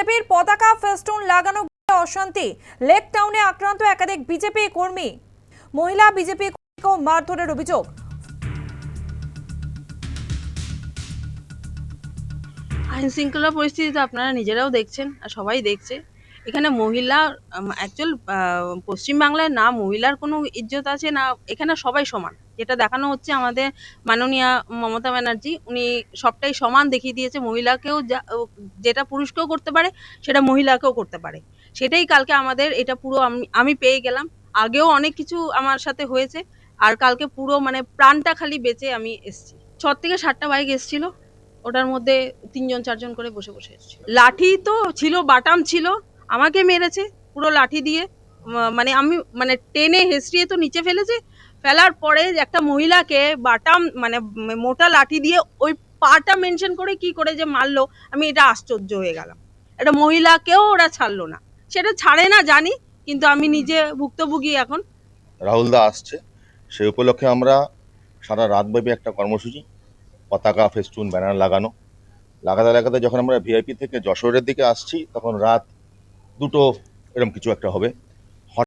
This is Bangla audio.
বিজেপির পতাকা, ফেস্টুন লাগানো অশান্তি। লেক টাউনে আক্রান্ত একাধিক বিজেপি কর্মী। মহিলা বিজেপি কর্মীকেও মারধরের অভিযোগ। আইন শৃঙ্খলা পরিস্থিতি আপনারা নিজেরাও দেখছেন আর সবাই দেখছে। এখানে মহিলা অ্যাকচুয়াল পশ্চিমবাংলায় না মহিলার কোনো ইজ্জত আছে না, এখানে সবাই সমান। যেটা দেখানো হচ্ছে আমাদের মাননীয়া মমতা ব্যানার্জি, উনি সবটাই সমান দেখিয়ে দিয়েছে মহিলাকেও যা- যেটা পুরুষকেও করতে পারে, সেটা মহিলাকেও করতে পারে। সেটাই কালকে আমাদের, এটা পুরো আমি আমি পেয়ে গেলাম। আগেও অনেক কিছু আমার সাথে হয়েছে, আর কালকে পুরো মানে প্রাণটা খালি বেঁচে আমি এসেছি। ছ থেকে সাতটা বাইক এসেছিল, ওটার মধ্যে তিনজন, চারজন করে বসে বসে এসেছিল। লাঠি তো ছিল, বাটাম ছিল আমাকে মেরেছে, পুরো লাঠি দিয়ে। মানে আমি মানে টেনে হেসড়িয়ে তো নিচে ফেলেছে। ফেলার পরে একটা মহিলাকে বাটাম মানে মোটা লাঠি দিয়ে ওই পাটা মেনশন করে কি করে যে মারলো, আমি এটা আশ্চর্য হয়ে গেলাম। একটা মহিলাকেও ওরা ছাড়লো না। সেটা ছাড়ে না, জানি, কিন্তু আমি নিজে ভুক্তভোগী এখন। রাহুলদা আসছে। সেই উপলক্ষে আমরা সারা রাতব্যাপী একটা কর্মসূচি, পতাকা, ফেস্টুন, ব্যানার লাগানো। লাগাতে লাগাতে যখন আমরা ভিআইপি থেকে যশোরের দিকে আসছি, তখন রাত দুটো এরকম কিছু একটা হবে।